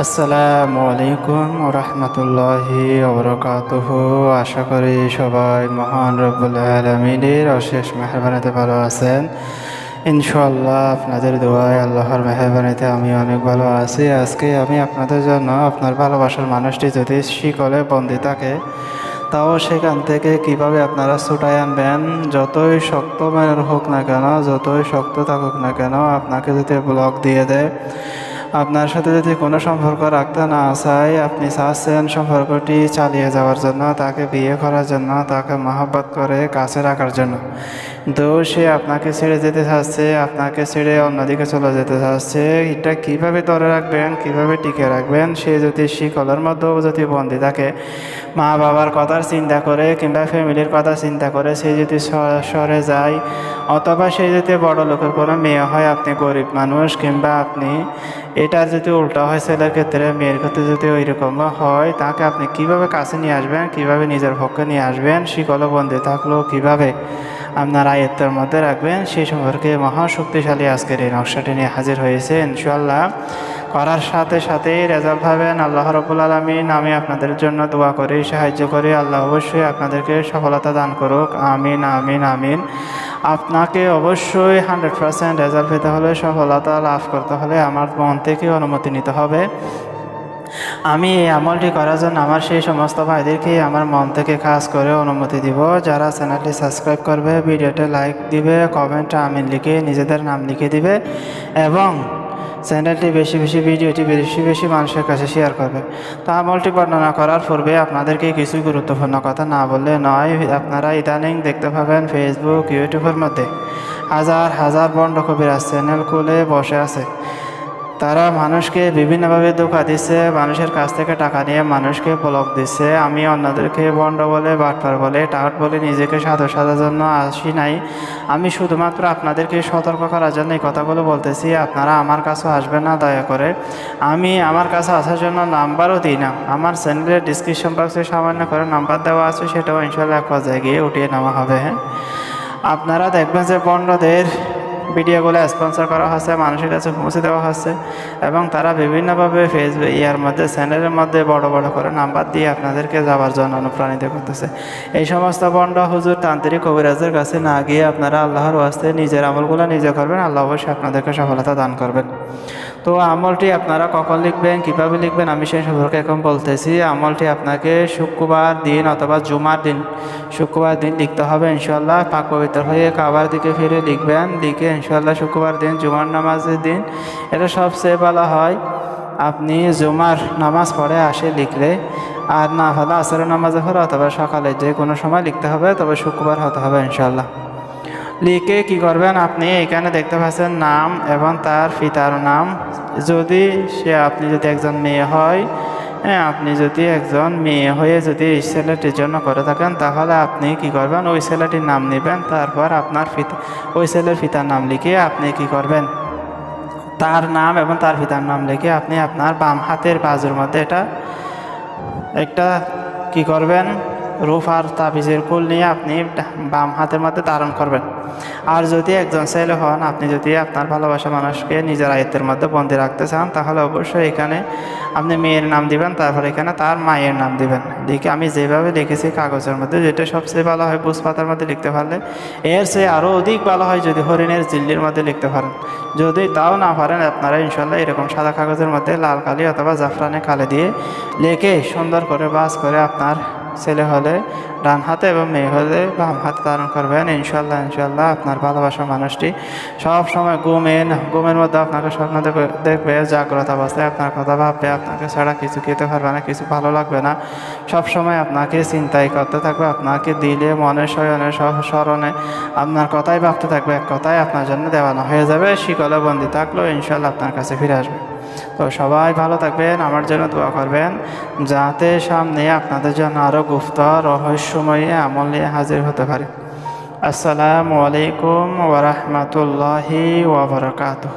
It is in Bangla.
আসসালামু আলাইকুম রহমতুল্লাহি ওবরকাতুহ। আশা করি সবাই মহান রব্বুল অশেষ মেহরবানিতে ভালো আছেন। ইনশাল্লাহ আপনাদের দোয়ায় আল্লাহর মেহরবানিতে আমি অনেক ভালো আছি। আজকে আমি আপনাদের জন্য আপনার ভালোবাসার মানুষটি যদি শিকলে বন্দি থাকে, তাও সেখান থেকে কীভাবে আপনারা ছুটাই আনবেন? যতই শক্ত মানের হোক না কেন, যতই শক্ত থাকুক না কেন, আপনাকে যদি ব্লক দিয়ে দেয় আপনার সাথে যদি কোনো সম্পর্ক রাখতে না চায় আপনি চাচ্ছেন সম্পর্কটি চালিয়ে যাওয়ার জন্য, তাকে বিয়ে করার জন্য, তাকে মহব্বত করে কাছে রাখার জন্য। তো সে আপনাকে ছেড়ে যেতে চাচ্ছে, আপনাকে ছেড়ে অন্যদিকে চলে যেতে চাচ্ছে, এটা কীভাবে ধরে রাখবেন, কীভাবে টিকে রাখবেন? সে যদি শিকলের মধ্যেও যদি বন্দি থাকে মা বাবার কথার চিন্তা করে কিংবা ফ্যামিলির কথা চিন্তা করে সে যদি সরে যায়, অথবা সে যদি বড় লোকের কোনো মেয়ে হয়, আপনি গরিব মানুষ কিংবা আপনি এটার যদি উল্টা হয় ছেলের ক্ষেত্রে, মেয়ের ক্ষেত্রে যদি ওই রকম হয়, তাকে আপনি কীভাবে কাছে নিয়ে আসবেন, কীভাবে নিজের পক্ষে নিয়ে আসবেন, শিকল বন্ধে থাকলেও কীভাবে আপনার আয়ত্তের মধ্যে রাখবেন সেই সম্পর্কে মহাশক্তিশালী আজকের এই নকশাটি নিয়ে হাজির হয়েছে ইনশাল্লাহ করার সাথে সাথেই রেজাল্ট পাবেন। আল্লাহ রবুল আলমিন, আমি আপনাদের জন্য দোয়া করি, সাহায্য করি। আল্লাহ অবশ্যই আপনাদেরকে সফলতা দান করুক। আমিন আমিন আমিন। আপনাকে অবশ্যই হান্ড্রেড পার্সেন্ট রেজাল্ট পেতে হলে, সফলতা লাভ করতে হলে আমার মন থেকে অনুমতি নিতে হবে। আমি এই আমলটি করার জন্য আমার সেই সমস্ত ভাইদেরকে আমার মন থেকে কাজ করে অনুমতি দিব। যারা চ্যানেলটি সাবস্ক্রাইব করবে, ভিডিওতে লাইক দিবে, কমেন্টে আমিন লিখে নিজেদের নাম লিখে দিবে এবং চ্যানেলটি বেশি বেশি ভিডিওটি বেশি বেশি মানুষের কাছে শেয়ার করবে। তা আমলটি বর্ণনা করার পূর্বে আপনাদেরকে কিছু গুরুত্বপূর্ণ কথা না বললে নয়, আপনারা ইদানিং দেখতে পাবেন ফেসবুক ইউটিউবের মধ্যে হাজার হাজার বন্ড কবিরাজ চ্যানেল খুলে বসে আছে। তারা মানুষকে বিভিন্নভাবে ধোকা দিচ্ছে মানুষের কাছ থেকে টাকা নিয়ে মানুষকে ব্লক দিচ্ছে আমি অন্যদেরকে বন্ড বলে, বাটপার বলে টাউট বলে নিজেকে সাধু সাজার জন্য আসি নাই। আমি শুধুমাত্র আপনাদেরকে সতর্ক করার জন্য এই কথাগুলো বলতেছি। আপনারা আমার কাছে আসবেন না, দয়া করে। আমি আমার কাছে আসার জন্য নাম্বারও দিই না। আমার চ্যানেলের ডিসক্রিপশন বক্সে সামান্য করে নাম্বার দেওয়া আছে, সেটাও ইনশাল্লাহ এক পর্যায়ে গিয়ে উঠিয়ে নেওয়া হবে। হ্যাঁ আপনারা দেখবেন যে বন্ডদের ভিডিওগুলো স্পন্সর করা হচ্ছে, মানুষের কাছে পৌঁছে দেওয়া হচ্ছে এবং তারা বিভিন্নভাবে ফেসবুক ইয়ার মধ্যে, চ্যানেলের মধ্যে বড় বড় করে নাম্বার দিয়ে আপনাদেরকে যাওয়ার জন্য অনুপ্রাণিত করতেছে। এই সমস্ত বন্ড হুজুর তান্ত্রিক কবিরাজের কাছে না গিয়ে আপনারা আল্লাহর ওয়াস্তে নিজের আমলগুলো নিজে করবেন, আল্লাহ অবশ্যই আপনাদেরকে সফলতা দান করবেন। তো আমলটি আপনারা কখন লিখবেন, কীভাবে লিখবেন, আমি সেই সম্পর্কে এখন বলতেছি। আমলটি আপনাকে শুক্রবার দিন অথবা জুমার দিন, শুক্রবার দিন লিখতে হবে ইনশাল্লাহ পাক পবিত্র হয়ে কাবার দিকে ফিরে লিখবেন, লিখে ইনশাল্লাহ শুক্রবার দিন, জুমার নামাজের দিন। এটা সবচেয়ে ভালো হয়, আপনি জুমার নামাজ পড়ে আসে লিখলে। আর না হলে আসরের নামাজে পড়ে অথবা সকালে যে কোনো সময় লিখতে হবে, তবে শুক্রবার হতে হবে ইনশাল্লাহ লিখে কি করবেন আপনি? এখানে দেখতে পাচ্ছেন নাম এবং তার পিতার নাম। যদি সে, আপনি যদি একজন মেয়ে হয় হ্যাঁ আপনি যদি একজন মেয়ে হয়ে যদি এই ছেলেটির জন্য করে থাকেন, তাহলে আপনি কি করবেন? ওই ছেলেটির নাম নেবেন, তারপর আপনার পিতা, ওই ছেলের পিতার নাম লিখে আপনি কি করবেন? তার নাম এবং তার পিতার নাম লিখে আপনি আপনার বাম হাতের বাজুর মধ্যে এটা একটা কি করবেন? রূপ আর তাবিজের কুল নিয়ে আপনি বাম হাতের মধ্যে ধারণ করবেন। আর যদি একজন ছেলে হন, আপনি যদি আপনার ভালোবাসা মানুষকে নিজের আয়ত্তের মধ্যে বন্দি রাখতে চান, তাহলে অবশ্যই এখানে আপনি মেয়ের নাম দিবেন, তারপর এখানে তার মায়ের নাম দিবেন। লিখে আমি যেভাবে লিখেছি কাগজের মধ্যে, যেটা সবচেয়ে ভালো হয় বুঝ পাতার মধ্যে লিখতে পারলে, এর চেয়ে আরও অধিক ভালো হয় যদি হরিণের জিল্লির মধ্যে লিখতে পারেন। যদি তাও না পারেন, আপনারা ইনশাল্লাহ এরকম সাদা কাগজের মধ্যে লাল কালি অথবা জাফরানে কালি দিয়ে লিখে সুন্দর করে বাস করে আপনার ছেলে হলে ডান হাতে এবং মেয়ে হলে বাম হাতে ধারণ করবেন। ইনশাল্লাহ ইনশাল্লাহ আপনার ভালোবাসার মানুষটি সব সময় ঘুমে ঘুমের মধ্যে আপনাকে স্বপ্ন দেখবে দেখবে, জাগ্রত অবস্থায় আপনার কথা ভাববে, আপনাকে ছাড়া কিছু খেতে পারবে না, কিছু ভালো লাগবে না। সব সময় আপনাকে চিন্তাই করতে থাকবে, আপনাকে দিলে মনে শয়নে স্মরণে আপনার কথাই ভাবতে থাকবে, এক কথাই আপনার জন্য দেওয়ানো হয়ে যাবে। শিকলে বন্দি থাকলেও ইনশাল্লাহ আপনার কাছে ফিরে আসবে। তো সবাই ভালো থাকবেন, আমার জন্য দোয়া করবেন, যাতে সামনে আপনাদের জন্য আরও গুপ্ত, রহস্যময় আমল নিয়ে হাজির হতে পারে। আসসালামু আলাইকুম ওরহমতুল্লাহি ওবরাকাতুহ